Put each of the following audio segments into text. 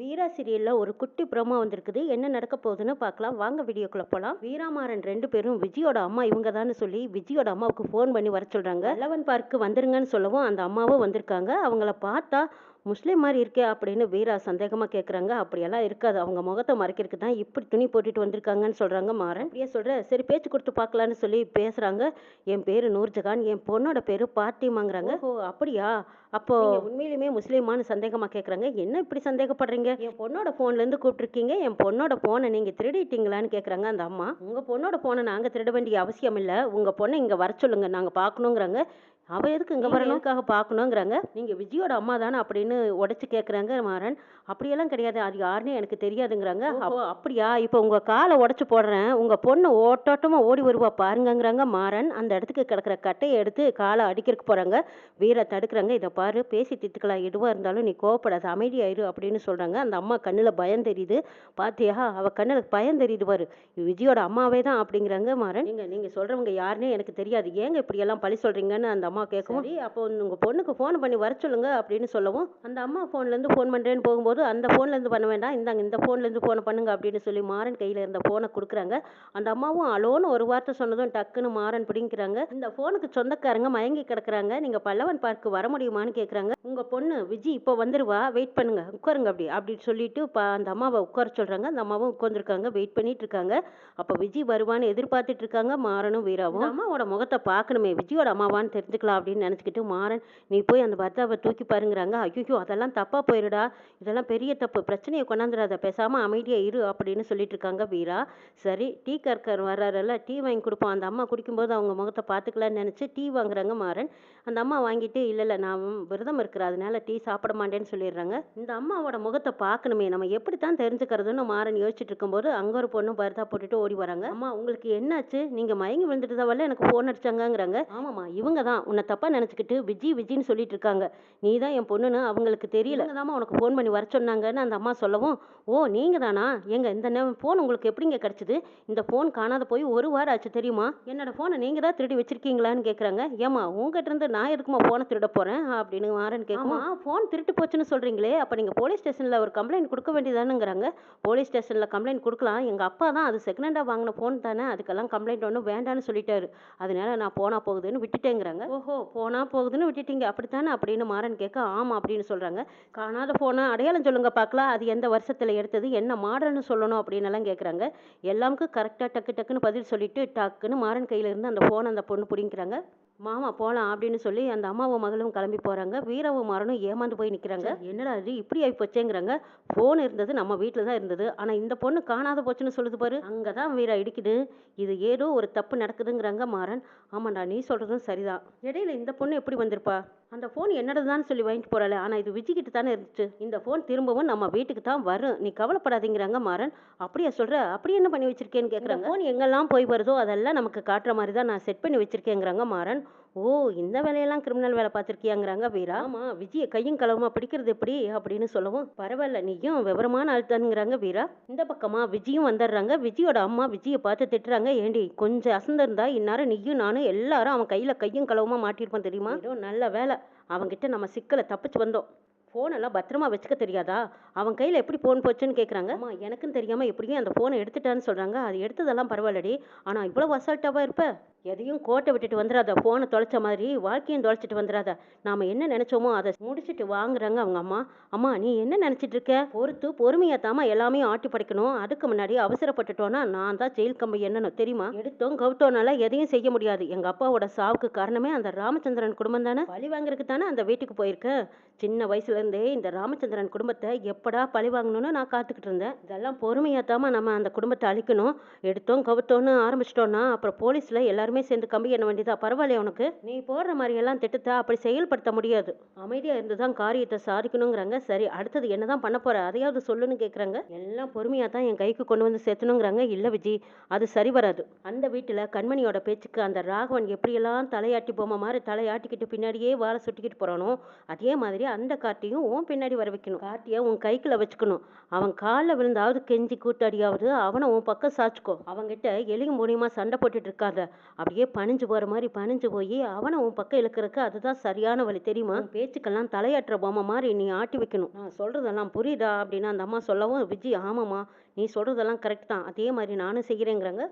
வீரா சீரியல்ல ஒரு குட்டி ப்ரோமோ வந்திருக்குது. என்ன நடக்க போகுதுன்னு பார்க்கலாம். வாங்க வீடியோக்குள்ள போலாம். வீராமாறன் ரெண்டு பேரும் விஜயோட அம்மா இவங்க தான் சொல்லி விஜயோட அம்மாவுக்கு ஃபோன் பண்ணி வர சொல்றாங்க. லெவன் பார்க்கு வந்துருங்கன்னு சொல்லவும் அந்த அம்மாவும் வந்திருக்காங்க. அவங்கள பார்த்தா முஸ்லீம் மாதிரி இருக்கே அப்படின்னு வீரா சந்தேகமா கேட்குறாங்க அப்படியெல்லாம் இருக்காது. அவங்க முகத்தை மறைக்கிறதுக்கு தான் இப்படி துணி போட்டுட்டு வந்திருக்காங்கன்னு சொல்றாங்க மாறன். அப்படியே சொல்ற சரி பேச்சு கொடுத்து பார்க்கலான்னு சொல்லி பேசுறாங்க. என் பேரு நூர்ஜஹான் என் பொண்ணோட பேரு பாத்திமாங்கிறாங்க. ஓ அப்படியா? அப்போ உண்மையிலுமே முஸ்லீமான்னு சந்தேகமா கேட்குறாங்க என்ன இப்படி சந்தேகப்படுறீங்க? என் பொண்ணோட ஃபோன்ல இருந்து கூப்பிட்டுருக்கீங்க. என் பொண்ணோட ஃபோனை நீங்க திருடிட்டீங்களான்னு கேட்குறாங்க அந்த அம்மா. உங்க பொண்ணோட ஃபோனை நாங்க திருட வேண்டிய அவசியம் இல்லை. உங்க பொண்ணை இங்க வர சொல்லுங்க. நாங்க பார்க்கணுங்கிறாங்க. அவ எதுக்கு இங்க வரணுக்காக பார்க்கணுங்கிறாங்க நீங்க விஜயோட அம்மா தானே அப்படின்னு உடைச்சு கேட்குறாங்க மாறன். அப்படியெல்லாம் கிடையாது. அது யாருன்னு எனக்கு தெரியாதுங்கிறாங்க. அப்போ அப்படியா? இப்போ உங்க காலை உடைச்சு போடுறேன். உங்க பொண்ணு ஓட்டோட்டமா ஓடி வருவா பாருங்கங்கிறாங்க மாறன். அந்த இடத்துக்கு கிடக்குற கட்டையை எடுத்து காலை அடிக்கிறதுக்கு போறாங்க. வீர தடுக்கிறாங்க. இதை பாரு பேசி திட்டுக்கலாம் எதுவாக இருந்தாலும் நீ கோவப்படாத அமைதியாயிரு அப்படின்னு சொல்றாங்க. அந்த அம்மா கண்ணுல பயம் தெரியுது. பாத்தியா? அவ கண்ணுல பயம் தெரியுது பாரு. விஜயோட அம்மாவே தான் அப்படிங்கிறாங்க மாறன். நீங்க நீங்க சொல்றவங்க யாருன்னே எனக்கு தெரியாது. ஏங்க இப்படி எல்லாம் பழி சொல்றீங்கன்னு அந்த அம்மா கேட்கவும் சரி. அப்போ உங்க பொண்ணுக்கு ஃபோன் பண்ணி வர சொல்லுங்க அப்படின்னு சொல்லவும் அந்த அம்மா ஃபோன்ல இருந்து ஃபோன் பண்றேன்னு போகும்போது அந்த ஃபோன்ல இருந்து பண்ண வேண்டாம். இந்தாங்க இந்த ஃபோன்ல இருந்து ஃபோனை பண்ணுங்க அப்படின்னு சொல்லி மாறன் கையில இருந்த ஃபோனை கொடுக்குறாங்க. அந்த அம்மாவும் அலோன்னு ஒரு வார்த்தை சொன்னதும் டக்குன்னு மாறன் பிடிங்கிறாங்க. இந்த ஃபோனுக்கு சொந்தக்காரங்க மயங்கி கிடக்குறாங்க. நீங்க பல்லவன் பார்க்கு வர முடியுமான்னு கேக்குறாங்க. உங்க பொண்ணு விஜி இப்போ வந்துருவா. வெயிட் பண்ணுங்க. உட்காருங்க அப்படி அப்படின்னு சொல்லிட்டு அந்த அம்மாவை உட்கார சொல்றாங்க. அந்த அம்மாவும் உட்காந்துருக்காங்க வெயிட் பண்ணிட்டு இருக்காங்க. அப்போ விஜய் வருவான்னு எதிர்பார்த்துட்டு இருக்காங்க. மாறனும் வீராவும். அம்மாவோட முகத்தை பார்க்கணுமே. விஜயோட அம்மாவான்னு தெரிஞ்சுக்கலாம் அப்படின்னு நினச்சிக்கிட்டு மாறன் நீ போய் அந்த பர்தாவை தூக்கி பாருங்கிறாங்க. ஐயோ அதெல்லாம் தப்பாக போயிடுடா இதெல்லாம் பெரிய தப்பு. பிரச்சனையை கொண்டாந்துடாத. பேசாமல் அமைதியாக இரு அப்படின்னு சொல்லிட்டு இருக்காங்க வீரா. சரி டீ கற்கர் வர்றாருல்ல. டீ வாங்கி கொடுப்போம். அந்த அம்மா குடிக்கும்போது அவங்க முகத்தை பார்த்துக்கலான்னு நினச்சி டீ வாங்குறாங்க மாறன். அந்த அம்மா வாங்கிட்டு இல்லை இல்லை நான் விரதம் இருக்கிற அதனால டீ சாப்பிட மாட்டேன்னு சொல்லிடுறாங்க. இந்த அம்மாவோட முகத்தை பார்க்கணுமே நம்ம எப்படி தான் தெரிஞ்சுக்கிறதுன்னு மாறன் யோசிச்சுட்டு இருக்கும்போது அங்கே ஒரு பொண்ணு பர்தா போட்டுட்டு ஓடி வராங்க. அம்மா உங்களுக்கு என்னாச்சு? நீங்கள் மயங்கி விழுந்துட்டு தான் எனக்கு ஃபோன் அடிச்சாங்கிறாங்க ஆமாம்மா இவங்க தான். உன்னை தப்பாக நினச்சிக்கிட்டு விஜி விஜின்னு சொல்லிட்டு இருக்காங்க. நீ தான் என் பொண்ணுன்னு அவங்களுக்கு தெரியல. தாம்மா உனக்கு ஃபோன் பண்ணி வர சொன்னாங்கன்னு அந்த அம்மா சொல்லவும் ஓ நீங்கள் தானா? எங்க இந்த ஃபோன் உங்களுக்கு எப்படிங்க கிடச்சிது? இந்த ஃபோன் காணாத போய் ஒரு வாரம் ஆச்சு தெரியுமா? என்னோட ஃபோனை நீங்கள் தான் திருடி வச்சிருக்கீங்களான்னு கேட்குறாங்க ஏமா உங்ககிட்ட இருந்து நான் எதுக்குமா ஃபோனை திருட போகிறேன் அப்படின்னு மாறன் கேட்குமா. ஃபோன் திருட்டு போச்சுன்னு சொல்கிறீங்களே அப்போ நீங்கள் போலீஸ் ஸ்டேஷனில் ஒரு கம்ப்ளைண்ட் கொடுக்க வேண்டியதானுங்கிறாங்க. போலீஸ் ஸ்டேஷனில் கம்ப்ளைண்ட் கொடுக்கலாம். எங்கள் அப்பா தான் அது செகண்ட் ஹேண்டாக வாங்கின ஃபோன் தானே அதுக்கெல்லாம் கம்ப்ளைண்ட் ஒன்றும் வேண்டான்னு சொல்லிட்டாரு. அதனால நான் போனா போகுதுன்னு விட்டுட்டேங்கிறாங்க. ஓஹோ. போனா போகுதுன்னு விட்டுட்டீங்க அப்படித்தானே? அப்படின்னு மாறன் கேட்க ஆமா அப்படின்னு சொல்றாங்க. காணாத போனை அடையாளம் சொல்லுங்க பார்க்கலாம் அது எந்த வருஷத்துல எடுத்தது என்ன மாடல்னு சொல்லணும் அப்படின்னு எல்லாம் கேட்குறாங்க எல்லாமுக்கும் கரெக்டாக டக்கு டக்குன்னு பதில் சொல்லிட்டு டக்குன்னு மாறன் கையில இருந்து அந்த ஃபோனை அந்த பொண்ணு பிடிங்கிறாங்க மாமா போகலாம் அப்படின்னு சொல்லி அந்த அம்மாவும் மகளும் கிளம்பி போறாங்க. வீரவும் மாறனும் ஏமாந்து போய் நிற்கிறாங்க என்னடா இது? இப்படி ஆகி போச்சேங்கிறாங்க. ஃபோன் இருந்தது நம்ம வீட்டில் தான் இருந்தது. ஆனால் இந்த பொண்ணு காணாத போச்சுன்னு சொல்லுது பாரு. அங்கே தான் வீரா இடிக்குது. இது ஏதோ ஒரு தப்பு நடக்குதுங்கிறாங்க மாறன். ஆமாண்டா நீ சொல்கிறதும் சரிதான். இடையில இந்த பொண்ணு எப்படி வந்திருப்பா? அந்த ஃபோன் என்னோடதுதான் சொல்லி வாங்கிட்டு போறாளே? ஆனால் இது விஜய் கிட்ட தானே இருந்துச்சு. இந்த ஃபோன் திரும்பவும் நம்ம வீட்டுக்கு தான் வரும். நீ கவலைப்படாதீங்கிறாங்க மாறன். அப்படியா சொல்ற? அப்படி என்ன பண்ணி வச்சிருக்கேன்னு கேட்குறாங்க ஃபோன் எங்கெல்லாம் போய் வருதோ அதெல்லாம் நமக்கு காட்டுற மாதிரி தான் நான் செட் பண்ணி வச்சிருக்கேங்கிறாங்க மாறன். ஓ இந்த வேலையெல்லாம் கிரிமினல் வேலை பார்த்துருக்கியாங்கிறாங்க வீரா. ஆமா. விஜய கையும் களவுமா பிடிக்கிறது எப்படி அப்படின்னு சொல்லவும் பரவாயில்ல நீயும் விவரமான ஆள் தானுங்கிறாங்க வீரா. இந்த பக்கமா விஜயும் வந்துடுறாங்க. விஜயோட அம்மா விஜயை பார்த்து திட்டுறாங்க. ஏண்டி கொஞ்சம் அசந்திருந்தா இந்நேரம் நீயும் நானும் எல்லாரும் அவன் கையில கையும் களவுமா மாட்டியிருப்போம் தெரியுமா? ஏதோ நல்ல வேலை. அவன்கிட்ட நம்ம சிக்கலை தப்பிச்சு வந்தோம். ஃபோனெல்லாம் பத்திரமா வச்சுக்க தெரியாதா? அவன் கையில் எப்படி ஃபோன் போச்சுன்னு கேட்குறாங்க அம்மா எனக்கும் தெரியாமல் எப்படியும் அந்த ஃபோனை எடுத்துட்டான்னு சொல்கிறாங்க அது எடுத்ததெல்லாம் பரவாயில்லடி. ஆனால் இவ்வளோ அசால்ட்டாவாக இருப்ப? எதையும் கோட்டை விட்டுட்டு வந்துடாத ஃபோனை தொலைச்ச மாதிரி வாழ்க்கையும் தொலைச்சிட்டு வந்துடாத நாம் என்ன நினச்சோமோ அதை முடிச்சுட்டு வாங்குறாங்க அவங்க அம்மா. அம்மா நீ என்ன நினச்சிட்டு இருக்க? பொறுத்து பொறுமையாக தாமா எல்லாமே ஆட்டி படைக்கணும். அதுக்கு முன்னாடி அவசரப்பட்டுட்டோன்னா நான் தான் ஜெயில் கம்பி என்னன்னு தெரியுமா? எடுத்தோம் கவுட்டோனால எதையும் செய்ய முடியாது. எங்கள் அப்பாவோட சாவுக்கு காரணமே அந்த ராமச்சந்திரன் குடும்பம் தானே? பழி வாங்குறதுக்கு தானே அந்த வீட்டுக்கு போயிருக்கேன் சின்ன வயசுல இருந்தே இந்த ராமச்சந்திரன் குடும்பத்தை எப்படா பழி வாங்கணும்னு நான் காத்துக்கிட்டு இருந்தேன். இதெல்லாம் பொறுமையாக தாமா நம்ம அந்த குடும்பத்தை அழிக்கணும். எடுத்தோம் கவுத்தோன்னு ஆரம்பிச்சிட்டோம்னா அப்புறம் போலீஸ்ல எல்லாருமே சேர்ந்து கம்பி என்ன வேண்டியதா? பரவாயில்லையா உனக்கு. நீ போடுற மாதிரி எல்லாம் திட்டத்தை அப்படி செயல்படுத்த முடியாது. அமைதியா இருந்து தான் காரியத்தை சாதிக்கணுங்கிறாங்க. சரி அடுத்தது என்னதான் பண்ண போற? அதையாவது சொல்லுன்னு கேக்குறாங்க. எல்லாம் பொறுமையா தான் என் கைக்கு கொண்டு வந்து சேர்த்தணுங்கிறாங்க. இல்ல விஜி அது சரி வராது. அந்த வீட்டுல கண்மணியோட பேச்சுக்கு அந்த ராகவன் எப்படியெல்லாம் தலையாட்டி பொம்மை மாதிரி தலையாட்டிக்கிட்டு பின்னாடியே வாழை சுட்டிக்கிட்டு போறானோ அதே மாதிரி அந்த கார்த்தி எல்லாரையும் உன் பின்னாடி வர வைக்கணும். கார்த்தியை உன் கைக்குள்ள வச்சுக்கணும். அவன் காலில் விழுந்தாவது கெஞ்சி கூத்தாடியாவது அவனை உன் பக்கம் சாச்சுக்கோ. அவங்கிட்ட எலியும் மூலியமா சண்டை போட்டுட்டு இருக்காத. அப்படியே பணிஞ்சு போற மாதிரி பணிஞ்சு போய் அவனை உன் பக்கம் இழுக்கிறதுக்கு அதுதான் சரியான வழி தெரியுமா? பேச்சுக்கெல்லாம் தலையாட்டுற பொம்மை மாதிரி நீ ஆட்டி வைக்கணும். நான் சொல்றதெல்லாம் புரியுதா? அப்படின்னு அந்த அம்மா சொல்லவும் விஜய் ஆமாம்மா நீ சொல்றதெல்லாம் கரெக்ட் தான். அதே மாதிரி நானும் செய்கிறேங்கிறாங்க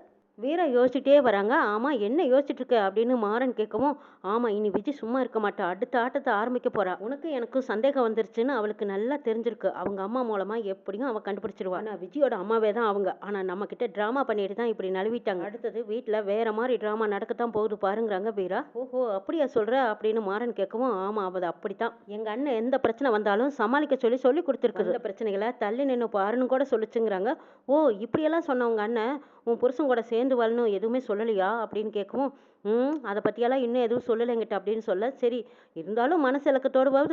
வீரா யோசிச்சுட்டே வராங்க. ஆமாம் என்ன யோசிச்சுட்டு இருக்க அப்படின்னு மாறன் கேட்கவும் ஆமாம் இனி விஜி சும்மா இருக்க மாட்டா. அடுத்த ஆட்டத்தை ஆரம்பிக்க போறா. உனக்கு எனக்கும் சந்தேகம் வந்துருச்சுன்னு அவளுக்கு நல்லா தெரிஞ்சிருக்கு. அவங்க அம்மா மூலமா எப்படியும் அவள் கண்டுபிடிச்சிருவா. ஆனால் விஜயோட அம்மாவே தான் அவங்க. ஆனால் நம்ம கிட்ட ட்ராமா பண்ணிட்டு தான் இப்படி நழுவிட்டாங்க. அடுத்தது வீட்டில் வேற மாதிரி ட்ராமா நடக்கத்தான் போகுது பாருங்கிறாங்க வீரா. ஓஹோ அப்படியா சொல்ற? அப்படின்னு மாறன் கேட்கவும் ஆமாம் அது அப்படித்தான். எங்க அண்ணன் எந்த பிரச்சனை வந்தாலும் சமாளிக்க சொல்லி சொல்லி கொடுத்துருக்கு இந்த பிரச்சனைகளை தள்ளி நின்று பாருன்னு கூட சொல்லிச்சுங்கிறாங்க. ஓ இப்படியெல்லாம் சொன்னவங்க அண்ணன் உன் புருஷன் கூட சேர்ந்து வரணும் எதுவுமே சொல்லலையா? அப்படின்னு கேட்கவும் ம் அதை பற்றியெல்லாம் இன்னும் எதுவும் சொல்லலைங்கிட்ட அப்படின்னு சொல்ல சரி இருந்தாலும் மனசு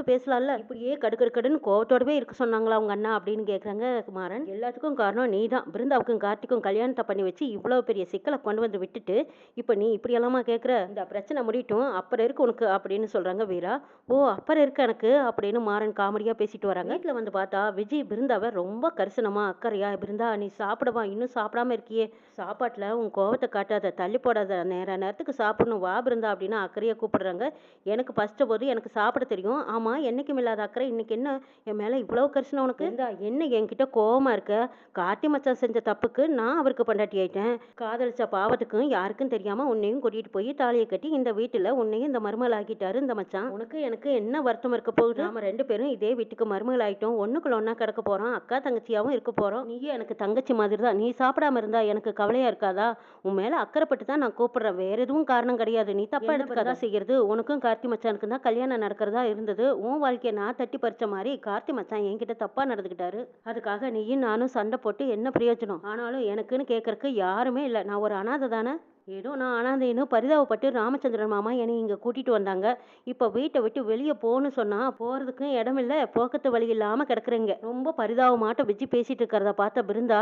பேசலாம்ல? இப்படியே கடுக்கடுக்கடுன்னு கோவத்தோடவே இருக்க சொன்னாங்களா அவங்க அண்ணா? அப்படின்னு கேட்குறாங்க மாறன் எல்லாத்துக்கும் காரணம் நீ தான் பிருந்தாவுக்கும் கார்த்திக்கும் கல்யாணத்தை பண்ணி வச்சு இவ்வளோ பெரிய சிக்கலை கொண்டு வந்து விட்டுட்டு இப்போ நீ இப்படியெல்லாமா கேட்குற? இந்த பிரச்சனை முடியட்டும் அப்புறம் இருக்கு உனக்கு அப்படின்னு சொல்கிறாங்க வீரா. ஓ அப்புறம் இருக்கு எனக்கு அப்படின்னு மாறன் காமெடியாக பேசிட்டு வராங்க. வீட்டில் வந்து பார்த்தா விஜய் பிருந்தாவை ரொம்ப கரிசனமா அக்கறையா பிருந்தா நீ சாப்பிடவா? இன்னும் சாப்பிடாம இருக்கியே. சாப்பாட்டில் உன் கோவத்தை காட்டாத தள்ளி போடாத நேர நேரத்துக்கு சாப்பிடணும் வா பிருந்தா அப்படின்னு அக்கறையாக கூப்பிடுறாங்க. எனக்கு ஃபஸ்ட்டு போது எனக்கு சாப்பிட தெரியும். ஆமாம் என்னைக்கும் இல்லாத அக்கறை. இன்றைக்கி என்ன? என் மேலே இவ்வளோ கரிசனம் உனக்கு? இருந்தா என்ன என்கிட்ட கோவமாக இருக்க? காட்டி மச்சான் செஞ்ச தப்புக்கு நான் அவருக்கு பொண்டாட்டி ஆயிட்டேன். காதலிச்ச பாவத்துக்கும் யாருக்கும் தெரியாமல் உன்னையும் கூட்டிகிட்டு போய் தாலியை கட்டி இந்த வீட்டில் உன்னையும் இந்த மருமகள் ஆக்கிட்டாரு இந்த மச்சான். உனக்கு எனக்கு என்ன வருத்தம் இருக்க போகுது? நம்ம ரெண்டு பேரும் இதே வீட்டுக்கு மருமகள் ஆகிட்டோம் ஒன்றுக்குள்ள ஒன்றா கிடக்க போகிறோம் அக்கா தங்கச்சியாகவும் இருக்க போகிறோம் நீயும் எனக்கு தங்கச்சி மாதிரி தான் நீ சாப்பிடாம இருந்தா எனக்கு கவலையா இருக்காதா? உன் மேல அக்கறைப்பட்டு தான் நான் கூப்பிடுறேன். வேற எதுவும் காரணம் கிடையாது. நீ தப்பா எடுத்துக்காதா. செய்யறது உனக்கும் கார்த்தி மச்சானுக்கு தான் கல்யாணம் நடக்கிறதா இருந்தது. உன் வாழ்க்கையை நான் தட்டி பறிச்ச மாதிரி கார்த்தி மச்சான் என்கிட்ட தப்பா நடந்துக்கிட்டாரு. அதுக்காக நீயும் நானும் சண்டை போட்டு என்ன பிரயோஜனம்? ஆனாலும் எனக்குன்னு கேட்கறக்கு யாருமே இல்லை. நான் ஒரு அனாதை தானே? ஏதோ நான் அனாதைன்னு பரிதாபப்பட்டு ராமச்சந்திரன் மாமா என்னை இங்கே கூட்டிட்டு வந்தாங்க. இப்போ வீட்டை விட்டு வெளியே போன்னு சொன்னா போறதுக்கும் இடம் இல்லை போக்கத்து வழி இல்லாமல் கிடக்குறீங்க. ரொம்ப பரிதாபமாட்ட வச்சு பேசிட்டு இருக்கிறத பார்த்த பிருந்தா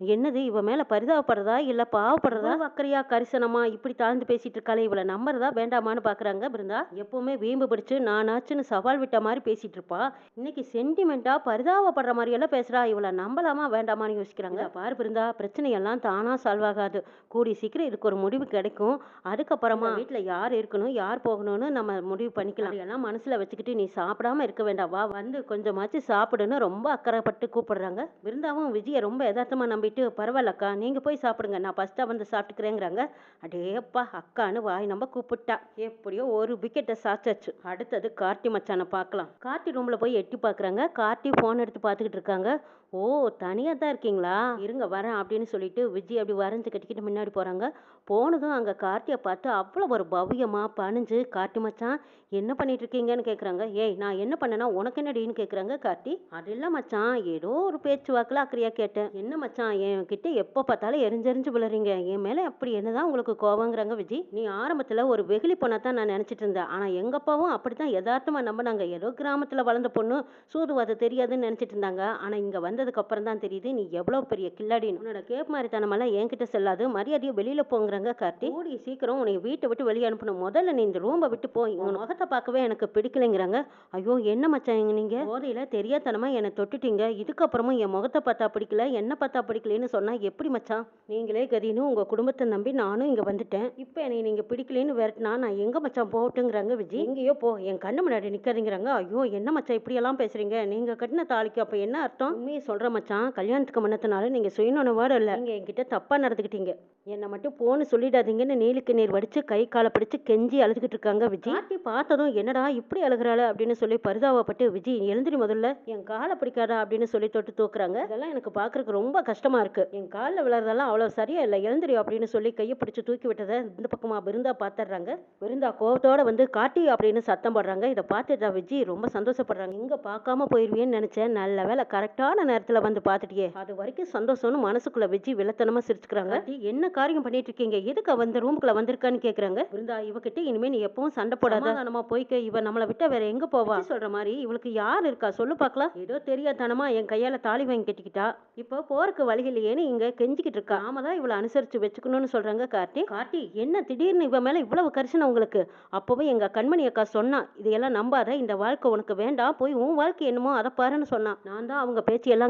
என்னது இவ மேல பரிதாபப்படுறதா? இல்ல பாவப்படுறதா? அக்கறையா கரிசனமா? இப்படி தாழ்ந்து பேசிட்டு இருக்காளே இவளை நம்புறதா வேண்டாமான்னு பாக்குறாங்க பிருந்தா? எப்பவுமே வீம்பு பிடிச்சு நானாச்சுன்னு சவால் விட்ட மாதிரி பேசிட்டு இருப்பா. இன்னைக்கு சென்டிமெண்டா பரிதாபப்படுற மாதிரி எல்லாம் பேசுறா. இவளை நம்பலாமா வேண்டாமான்னு யோசிக்கிறாங்க. பாரு பிருந்தா பிரச்சனை எல்லாம் தானா சால்வ் ஆகாது. கூடி சீக்கிரம் இதுக்கு ஒரு முடிவு கிடைக்கும். அதுக்கப்புறமா வீட்டுல யார் இருக்கணும் யார் போகணும்னு நம்ம முடிவு பண்ணிக்கலாம். எல்லாம் மனசுல வச்சுக்கிட்டு நீ சாப்பிடாம இருக்க வேண்டாம். வா வந்து கொஞ்சமாச்சு சாப்பிடுன்னு ரொம்ப அக்கறைப்பட்டு கூப்பிடுறாங்க. பிருந்தாவும் விஜய ரொம்ப யதார்த்தமா நம்பிட்டு பரவாயில்லக்கா நீங்கள் போய் சாப்பிடுங்க நான் ஃபஸ்ட்டாக வந்து சாப்பிட்டுக்கிறேங்கிறாங்க. அடேப்பா அக்கான்னு வாய் நம்ம கூப்பிட்டா எப்படியோ ஒரு விக்கெட்டை சாச்சாச்சு. அடுத்தது கார்த்தி மச்சானை பார்க்கலாம். கார்த்தி ரூமில் போய் எட்டி பார்க்குறாங்க. கார்த்தி ஃபோன் எடுத்து பார்த்துக்கிட்டு இருக்காங்க. ஓ தனியாக தான் இருக்கீங்களா? இருங்க வரேன் அப்படின்னு சொல்லிட்டு விஜய் அப்படி வரைஞ்சு கட்டிக்கிட்டு முன்னாடி போகிறாங்க போனதும் அங்கே கார்த்தியை பார்த்து அவ்வளோ ஒரு பவ்யமாக பணிஞ்சு கார்த்தி மச்சான் என்ன பண்ணிட்டு இருக்கீங்கன்னு கேட்குறாங்க ஏய் நான் என்ன பண்ணேன்னா உனக்கு என்னடின்னு கேட்குறாங்க கார்த்தி. அதெல்லாம் மச்சான் ஏதோ ஒரு பேச்சு வாக்கில் அக்கறையாக கேட்டேன். என்ன மச்சான் என் கிட்ட எப்போ பார்த்தாலும் எரிஞ்செரிஞ்சு விழுறீங்க. என் மேலே அப்படி என்னதான் உங்களுக்கு கோவங்கிறாங்க விஜய்? நீ ஆரம்பத்தில் ஒரு வெகுளி பொண்ணை தான் நான் நினச்சிட்டு இருந்தேன். ஆனால் எங்கள் அப்பாவும் அப்படி தான் யதார்த்தமாக நாங்கள் ஏதோ கிராமத்தில் வளர்ந்த பொண்ணு சூதுவாதம் தெரியாதுன்னு நினச்சிட்டு இருந்தாங்க. ஆனால் இங்கே வந்து அப்புறம் தான் தெரியுது நீ எவ்வளோ பெரிய கில்லாடின்னு. உன்னோட கேப் மாதிரி தனமெல்லாம் என்கிட்ட செல்லாது மரியாதையை வெளியில் போங்கிறாங்க கார்த்தி. கூடி சீக்கிரம் உன்னை வீட்டை விட்டு வெளியே அனுப்பணும். முதல்ல நீ இந்த ரூமை விட்டு போய் உன் முகத்தை பார்க்கவே எனக்கு பிடிக்கலைங்கிறாங்க. ஐயோ என்ன மச்சான் இங்க நீங்க? போதையில தெரியாதனமா என்னை தொட்டுட்டீங்க. இதுக்கப்புறமும் என் முகத்தை பார்த்தா பிடிக்கல என்ன பார்த்தா பிடிக்கலன்னு சொன்னா எப்படி மச்சான்? நீங்களே கதின்னு உங்க குடும்பத்தை நம்பி நானும் இங்க வந்துட்டேன். இப்போ என்னை நீங்க பிடிக்கலன்னு விரட்டினா நான் எங்க மச்சான் போகட்டுங்கிறாங்க விஜய் எங்கேயோ போ. என் கண்ணு முன்னாடி நிக்காதீங்கிறாங்க. ஐயோ என்ன மச்சான் இப்படியெல்லாம் பேசுறீங்க? நீங்க கட்டின தாலிக்கு அப்ப என்ன அர்த்தம்? உண்மையை சொல்கிற மச்சான் கல்யாணத்துக்கு முன்னத்தினால நீங்க சுயநனவாடு இல்லை. நீங்கள் என்கிட்ட தப்பாக நடந்துக்கிட்டீங்க என்னை மட்டும் போன்னு சொல்லிடாதீங்கன்னு நீலுக்கு நீர் வடித்து கை காலை பிடிச்சி கெஞ்சி அழுதுகிட்டு இருக்காங்க விஜய் கார்த்தி பார்த்ததும் என்னடா இப்படி அழுகுறாள அப்படின்னு சொல்லி பரிதாபப்பட்டு விஜய் எழுந்திரி முதல்ல. என் காலை பிடிக்காதா? அப்படின்னு சொல்லி தொட்டு தூக்குறாங்க. இதெல்லாம் எனக்கு பார்க்குறக்கு ரொம்ப கஷ்டமாக இருக்குது என் காலில் விழுறதெல்லாம் அவ்வளோ சரியா இல்லை. எழுந்திரி அப்படின்னு சொல்லி கையை பிடிச்சி தூக்கி விட்டதை இந்த பக்கமாக விருந்தா பார்த்துடுறாங்க விருந்தா கோபத்தோடு வந்து காட்டி அப்படின்னு சத்தம் போடுறாங்க. இதை பார்த்துட்டா விஜய் ரொம்ப சந்தோஷப்படுறாங்க. இங்கே பார்க்காம போயிடுவேன்னு நினச்சேன். நல்ல வேலை கரெக்டான நேரத்துல வந்து பார்த்துட்டியே அது வரைக்கும் சந்தோஷம்னு மனசுக்குள்ள விஜய் வில்லத்தனமா சிரிச்சுக்கிறாங்க. "டி, என்ன காரியம் பண்ணிட்டு இருக்கீங்க எதுக்கு அவ இந்த ரூமுக்குள்ள வந்திருக்கான்னு கேக்குறாங்க? விருந்தா இவகிட்ட இனிமே நீ எப்பவும் சண்டை போடாத. நம்ம போய்க்க இவ நம்மளை விட்டா வேற எங்க போவா? சொல்ற மாதிரி இவளுக்கு யார் இருக்கா? சொல்லு பார்க்கலாம் ஏதோ தெரியாதனமா என் கையால தாலி வாங்கி கட்டிக்கிட்டா? இப்போ போறக்கு இல்லையேன்னு இங்க கெஞ்சிக்கிட்டு இருக்கா. நாம தான் இவளை அனுசரிச்சு வச்சுக்கணும்னு சொல்றாங்க கார்த்தி. கார்த்தி என்ன திடீர்னு இவ மேல இவ்வளவு கரிசனம் உங்களுக்கு? அப்பவே எங்க கண்மணி அக்கா சொன்னா இதையெல்லாம் நம்பாத இந்த வாழ்க்கை உனக்கு வேண்டாம் போய் உன் வாழ்க்கை என்னமோ அதை பாருன்னு சொன்னா. நான் தான் அவங்க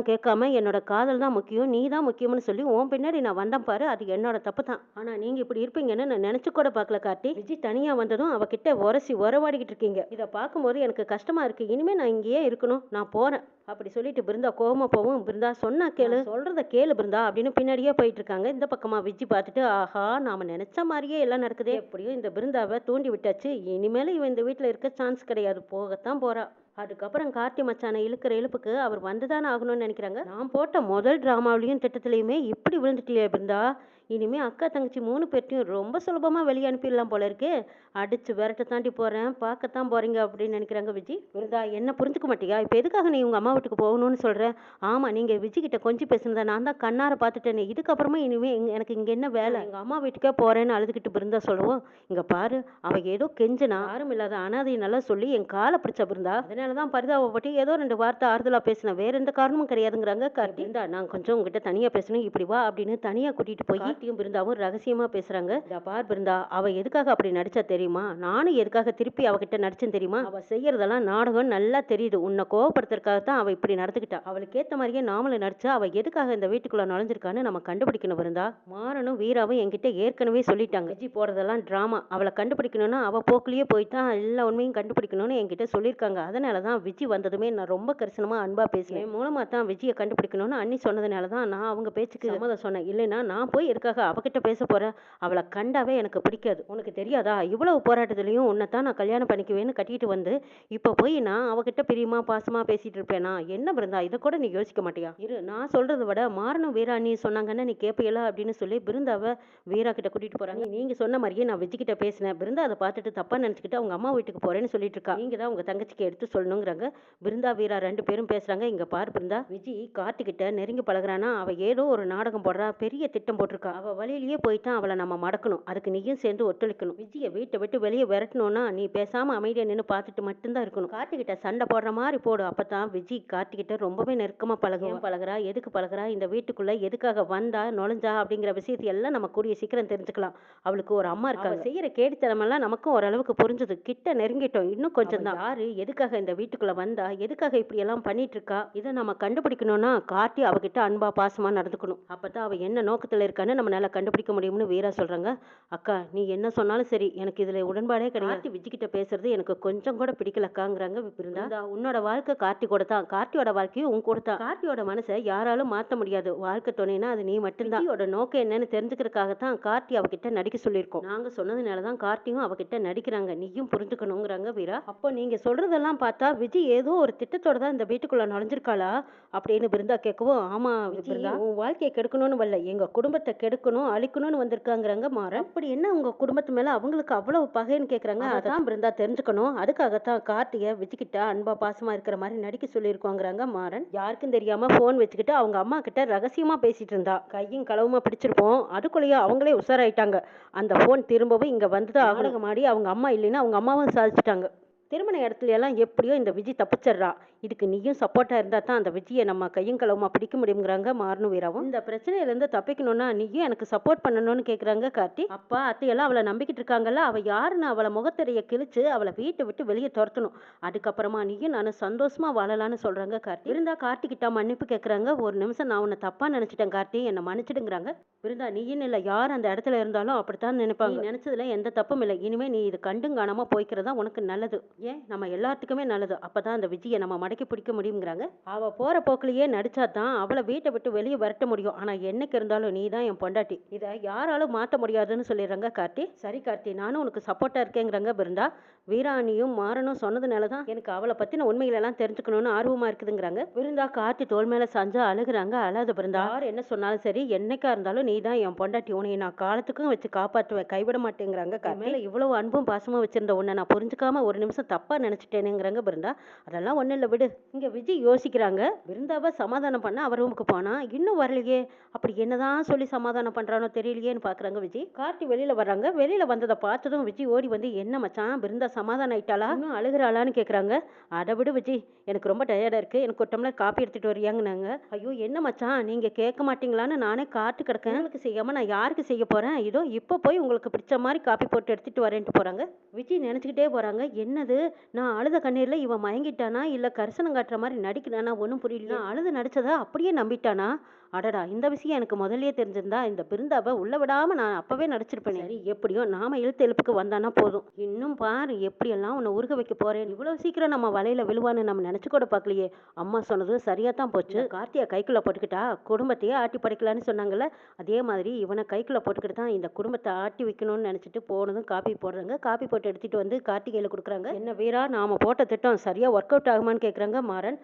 அதெல்லாம் கேட்காம என்னோட காதல் தான் முக்கியம் நீ தான் முக்கியம்னு சொல்லி உன் பின்னாடி நான் வந்தேன் பாரு அது என்னோட தப்பு தான். ஆனா நீங்க இப்படி இருப்பீங்கன்னு நான் நினைச்சு கூட பார்க்கல காட்டி விஜய் தனியா வந்ததும் அவகிட்ட உரசி உறவாடிக்கிட்டு இருக்கீங்க. இதை பார்க்கும்போது எனக்கு கஷ்டமா இருக்கு. இனிமே நான் இங்கேயே இருக்கணும். நான் போறேன். அப்படி சொல்லிட்டு பிருந்தா கோபமா போவும். பிருந்தா சொன்னா கேளு. சொல்றத கேளு பிருந்தா அப்படின்னு பின்னாடியே போயிட்டு இருக்காங்க. இந்த பக்கமா விஜி பார்த்துட்டு ஆஹா நாம நினைச்ச மாதிரியே எல்லாம் நடக்குதே. எப்படியும் இந்த பிருந்தாவை தூண்டி விட்டாச்சு. இனிமேல இவன் இந்த வீட்டுல இருக்க சான்ஸ் கிடையாது. போகத்தான் போறா. அதுக்கப்புறம் கார்த்தி மச்சானை இழுக்கிற இழுப்புக்கு அவர் வந்துதானே ஆகணும்னு நினைக்கிறாங்க. நான் போட்ட முதல் டிராமாவிலையும் திட்டத்திலையுமே இப்படி விழுந்துட்டியே பிருந்தா. இனிமே அக்கா தங்கச்சி மூணு பேர்ட்டையும் ரொம்ப சுலபமா வெளியே அனுப்பிடலாம் போல இருக்கு. அடிச்சு விரட்ட தாண்டி போறேன். பார்க்கத்தான் போறீங்க அப்படின்னு நினைக்கிறாங்க விஜி. பிருந்தா என்ன புரிஞ்சுக்க மாட்டியா? இப்போ எதுக்காக நீ உங்க அம்மா வீட்டுக்கு போகணும்னு சொல்ற? ஆமா நீங்க விஜி கிட்ட கொஞ்சம் பேசுனதை? நான் தான் கண்ணார பார்த்துட்டேனே. இதுக்கப்புறமா இனிமே இங்க- எனக்கு இங்க என்ன வேலை? எங்க அம்மா வீட்டுக்கே போறேன்னு அழுதுகிட்டு பிருந்தா சொல்லுவோம் இங்க பாரு அவ ஏதோ கெஞ்சினா. யாரும் இல்லாத அனாதை நல்லா சொல்லி என் காலை பிடிச்ச பிருந்தா அதனால தான் பரிதாபப்பட்டு ஏதோ ரெண்டு வார்த்தை ஆறுதலா பேசினேன். வேற எந்த காரணமும் கிடையாதுங்கிறாங்க இந்தா நான் கொஞ்சம் உங்ககிட்ட தனியா பேசணும் இப்படி வா அப்படின்னு தனியா கூட்டிட்டு போய் கார்த்தியும் பிருந்தாவும் ரகசியமா பேசுறாங்க. பார் பிருந்தா அவ எதுக்காக அப்படி நடிச்சா தெரியுமா? நானும் எதுக்காக திருப்பி அவகிட்ட நடிச்சேன் தெரியுமா? அவ செய்யறதெல்லாம் நாடகம் நல்லா தெரியுது. உன்னை கோவப்படுத்துறதுக்காக தான் அவ இப்படி நடந்துக்கிட்டா. அவளுக்கு ஏத்த மாதிரியே நாமளும் நடிச்சா அவ எதுக்காக இந்த வீட்டுக்குள்ள நுழைஞ்சிருக்கான்னு நம்ம கண்டுபிடிக்கணும் பிருந்தா. மாறனும் வீராவும் என்கிட்ட ஏற்கனவே சொல்லிட்டாங்க. விஜி போறதெல்லாம் டிராமா அவளை கண்டுபிடிக்கணும்னா அவ போக்குலயே போயிட்டா எல்லா உண்மையும் கண்டுபிடிக்கணும்னு என்கிட்ட சொல்லியிருக்காங்க அதனால தான் விஜி வந்ததுமே நான் ரொம்ப கரிசனமா அன்பா பேசினேன் மூலமாக மூலமா தான் விஜயை கண்டுபிடிக்கணும்னு அண்ணி சொன்னதுனால தான் நான் அவங்க பேச்சுக்கு சம்மதம் சொன்னேன். இல்லைன்னா நான் போய் இருக்க எதுக்காக அவகிட்ட பேச போகிற அவளை கண்டாவே எனக்கு பிடிக்காது. உனக்கு தெரியாதா? இவ்வளவு போராட்டத்துலேயும் உன்னை தான் நான் கல்யாணம் பண்ணிக்குவேன்னு கட்டிட்டு வந்து இப்போ போய் நான் அவகிட்ட பிரியமா பாசமாக பேசிகிட்டு இருப்பேனா? என்ன பிருந்தா இதை கூட நீ யோசிக்க மாட்டியா? இரு நான் சொல்கிறத விட மாறணும் வீரா நீ சொன்னாங்கன்னு நீ கேட்பீங்களா அப்படின்னு சொல்லி பிருந்தாவை வீரா கிட்ட கூட்டிகிட்டு போகிறாங்க நீங்கள் சொன்ன மாதிரியே நான் விஜய் பேசினேன். பிருந்தா அதை பார்த்துட்டு தப்பாக நினச்சிக்கிட்டு அவங்க அம்மா வீட்டுக்கு போகிறேன்னு சொல்லிட்டு இருக்கா. நீங்கள் தான் உங்கள் தங்கச்சிக்கு எடுத்து சொல்லணுங்கிறாங்க. பிருந்தா வீரா ரெண்டு பேரும் பேசுகிறாங்க இங்கே பார் பிருந்தா. விஜய் கார்த்திகிட்ட நெருங்கி பழகிறானா? அவள் ஏதோ ஒரு நாடகம் போடுறா. பெரிய திட்டம் போட்டிருக்கா. அவ வழியிலேயே போயிட்டான் அவளை நம்ம மடக்கணும். அதுக்கு நீயும் சேர்ந்து ஒத்துழைக்கணும். விஜய வீட்டை விட்டு வெளியே விரட்டணும்னா நீ பேசாம அமைதியா நின்று பார்த்துட்டு மட்டும்தான் இருக்கணும். கார்த்திகிட்ட சண்டை போடுற மாதிரி போடு. அப்பதான் விஜய் கார்த்திகிட்ட ரொம்பவே நெருக்கமா பழகும் பழகுறா? எதுக்கு பழகுறா? இந்த வீட்டுக்குள்ள எதுக்காக வந்தா நுழைஞ்சா அப்படிங்கிற விஷயத்தை எல்லாம் நம்ம கூடிய சீக்கிரம் தெரிஞ்சுக்கலாம். அவளுக்கு ஒரு அம்மா இருக்காங்க. செய்யற கேடித்தனமெல்லாம் நமக்கும் ஓரளவுக்கு புரிஞ்சது. கிட்ட நெருங்கிட்டோம். இன்னும் கொஞ்சம் தான். யாரு? எதுக்காக இந்த வீட்டுக்குள்ள வந்தா? எதுக்காக இப்படி எல்லாம் பண்ணிட்டு இருக்கா இதை நம்ம கண்டுபிடிக்கணும்னா கார்த்தி அவகிட்ட அன்பா பாசமா நடந்துக்கணும். அப்பதான் அவ என்ன நோக்கத்துல இருக்கான்னு நம்மளால கண்டுபிடிக்க முடியும்னு வீரா சொல்றாங்க. அக்கா நீ என்ன சொன்னாலும் சரி எனக்கு இதுல உடன்பாடே கிடையாது. விஜய் கிட்ட பேசுறது எனக்கு கொஞ்சம் கூட பிடிக்கலக்காங்கிறாங்க பிருந்தா. உன்னோட வாழ்க்கை கார்த்தி கூட தான். கார்த்தியோட வாழ்க்கையும் உன் கூட தான். கார்த்தியோட மனசை யாராலும் மாத்த முடியாது. வாழ்க்கை துணைனா அது நீ மட்டும்தான். விஜயோட நோக்கம் என்னன்னு தெரிஞ்சுக்கிறதுக்காக தான் கார்த்தி அவகிட்ட நடிக்க சொல்லியிருக்கோம். நாங்க சொன்னதுனால தான் கார்த்தியும் அவகிட்ட நடிக்கிறாங்க. நீயும் புரிஞ்சுக்கணுங்கிறாங்க வீரா. அப்போ நீங்க சொல்றதெல்லாம் பார்த்தா விஜய் ஏதோ ஒரு திட்டத்தோட தான் இந்த வீட்டுக்குள்ள நுழைஞ்சிருக்காளா? அப்படின்னு பிருந்தா கேட்கவும் ஆமா பிருந்தா. உன் வாழ்க்கையை கெடுக்கணும்னு வரல. எங்க குடும்பத்தை கெடுக்கணும் அழிக்கணும்னு வந்திருக்காங்கிறாங்க மாறன். அப்படி என்ன உங்க குடும்பத்து மேல அவங்களுக்கு அவ்வளவு பகைன்னு கேக்குறாங்க? அதான். பிருந்தா தெரிஞ்சுக்கணும். அதுக்காகத்தான் கார்த்திய விஜய்கிட்ட அன்பா பாசமா இருக்கிற மாதிரி நடிக்க சொல்லியிருக்கோங்கிறாங்க மாறன். யாருக்கும் தெரியாம போன் வச்சுக்கிட்டு அவங்க அம்மா கிட்ட ரகசியமா பேசிட்டு இருந்தா. கையும் களவுமா பிடிச்சிருப்போம். அதுக்குள்ளேயே அவங்களே உஷாராயிட்டாங்க. அந்த போன் திரும்பவும் இங்க வந்துதான் நாடகம் ஆடி அவங்க அம்மா இல்லைன்னா அவங்க அம்மாவும் சாதிச்சிட்டாங்க. திருமண இடத்துல எல்லாம் எப்படியோ இந்த விஜய் தப்பிச்சிடுறா. இதுக்கு நீயும் சப்போர்ட்டாக இருந்தால் தான் அந்த விஜயை நம்ம கையும் களவுமா பிடிக்க முடியுங்கிறாங்க மாறனு வீராவும். இந்த பிரச்சனையில இருந்து தப்பிக்கணும்னா நீயும் எனக்கு சப்போர்ட் பண்ணணும்னு கேட்குறாங்க கார்த்தி. அப்பா அத்தையெல்லாம் அவளை நம்பிக்கிட்டு இருக்காங்கல்ல அவள் யாருன்னு அவளை முகத்திரையை கிழிச்சு அவளை வீட்டை விட்டு வெளியே துரத்தணும். அதுக்கப்புறமா நீயும் நானும் சந்தோஷமாக வாழலாம்னு சொல்கிறாங்க கார்த்தி. இருந்தா கார்த்திகிட்ட மன்னிப்பு கேட்குறாங்க ஒரு நிமிஷம் நான் உன்னை தப்பாக நினச்சிட்டேன் கார்த்தி என்னை மன்னிச்சிடுங்கிறாங்க. இருந்தா நீயும் இல்லை யார் அந்த இடத்துல இருந்தாலும் அப்படித்தான் நினைப்பாங்க. நீ நினைச்சதுல எந்த தப்பும் இல்லை. இனிமே நீ இது கண்டும் காணாம போய்க்கிறதா உனக்கு நல்லது. ஏன்? நம்ம எல்லாத்துக்குமே நல்லது. அப்போ தான் அந்த விஜயை நம்ம மடக்கி பிடிக்க முடியுங்கிறாங்க அவள் போகிற போக்கிலேயே நடிச்சா தான் அவளை வீட்டை விட்டு வெளியே விரட்ட முடியும். ஆனால் என்னைக்கு இருந்தாலும் நீ தான் என் பொண்டாட்டி. இதை யாராலும் மாற்ற முடியாதுன்னு சொல்லிடுறாங்க கார்த்தி. சரி கார்த்தி நானும் உனக்கு சப்போர்ட்டாக இருக்கேங்கிறாங்க பிருந்தா. வீராணியும் மாறனும் சொன்னதுனால தான் எனக்கு அவளை பற்றின உண்மைகளெல்லாம் தெரிஞ்சுக்கணும்னு ஆர்வமாக இருக்குதுங்கிறாங்க. பிருந்தா கார்த்தி தோல் மேலே சாஞ்சா அழுகுறாங்க. அழாத பிருந்தா யார் என்ன சொன்னாலும் சரி என்னைக்கா இருந்தாலும் நீ தான் என் பொண்டாட்டி. உனையை நான் காலத்துக்கும் வச்சு காப்பாற்றுவேன் கைவிட மாட்டேங்கிறாங்க கார்த்தி. மேல இவ்வளவு அன்பும் பாசமும் வச்சிருந்த உன்னை நான் புரிஞ்சுக்காம ஒரு நிமிஷம் தப்பாக நினச்சிட்டேனேங்கிறாங்க பிருந்தா. அதெல்லாம் ஒன்றும் இல்லை விடு. இங்கே விஜய் யோசிக்கிறாங்க. பிருந்தாவை சமாதானம் பண்ண அவர் ரூமுக்கு போனால் இன்னும் வரலையே. அப்படி என்னதான் சொல்லி சமாதானம் பண்ணுறானோ தெரியலையேன்னு பார்க்குறாங்க விஜய். கார்த்தி வெளியில வர்றாங்க. வெளியில் வந்ததை பார்த்ததும் விஜய் ஓடி வந்து என்ன மச்சான் பிருந்தா சமாதானம் ஆயிட்டாளா? இன்னும் அழுகுறாளான்னு கேட்குறாங்க அதை விடு விஜய். எனக்கு ரொம்ப டயர்டாக இருக்குது எனக்கு ஒரு டம்ளர் காப்பி எடுத்துகிட்டு வரியாங்கன்னாங்க ஐயோ என்ன மச்சான்? நீங்கள் கேட்க மாட்டீங்களான்னு நானே காட்டு கிடக்கேன். உங்களுக்கு செய்யாமல் நான் யாருக்கு செய்ய போகிறேன் இதோ இப்போ போய் உங்களுக்கு பிடிச்ச மாதிரி காப்பி போட்டு எடுத்துகிட்டு வரேன்ட்டு போகிறாங்க விஜய் நினச்சிக்கிட்டே போகிறாங்க என்னது? நான் அழுத கண்ணீர்ல இவன் மயங்கிட்டானா? இல்ல கரிசனம் காட்டுற மாதிரி நடிக்கிறானா ஒன்றும் புரியல நான் அழுது நடிச்சதா அப்படியே நம்பிட்டானா? அடடா இந்த விஷயம் எனக்கு முதல்லயே தெரிஞ்சிருந்தா இந்த பிருந்தாவை உள்ள விடாம நான் அப்பவே நடிச்சிருப்பேன். சரி. எப்படியோ நாம இழுத்து எழுப்புக்கு வந்தானா போதும். இன்னும் பாரு எப்படியெல்லாம் உன்னை உருக வைக்க போறேன். இவ்வளவு சீக்கிரம் நம்ம வலையில விழுவான்னு நம்ம நினைச்சு கூட பார்க்கலையே. அம்மா சொன்னது சரியா தான் போச்சு. கார்த்தியா கைக்குள்ள போட்டுக்கிட்டா குடும்பத்தையே ஆட்டி படைக்கலான்னு சொன்னாங்கல்ல? அதே மாதிரி இவனை கைக்குள்ள போட்டுக்கிட்டு தான் இந்த குடும்பத்தை ஆட்டி வைக்கணும்னு நினைச்சிட்டு போனதும் காப்பி போடுறாங்க. காப்பி போட்டு எடுத்துட்டு வந்து கார்த்திகையில கொடுக்குறாங்க. என்ன வீரா நாம போட்ட திட்டம் சரியா ஒர்க் அவுட் ஆகுமான்னு கேக்குறாங்க மாறன்.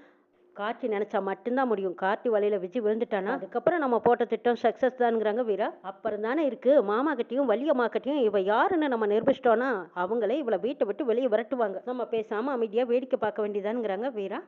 கார்த்தி நினைச்சா மட்டும்தான் முடியும். கார்த்தி வலையில் விஜய் விழுந்துட்டானா? அதுக்கப்புறம் நம்ம போட்ட திட்டம் சக்சஸ் தானுங்கிறாங்க வீரா. அப்புறம் தானே இருக்கு. மாமா கிட்டயும் வலியம்மா கிட்டயும் இவ யாருன்னு நம்ம நிரூபிச்சிட்டோம்னா அவங்களே இவளை வீட்டை விட்டு வெளியே விரட்டுவாங்க. நம்ம பேசாம அமைதியா வேடிக்கை பார்க்க வேண்டியதானுங்கிறாங்க வீரா.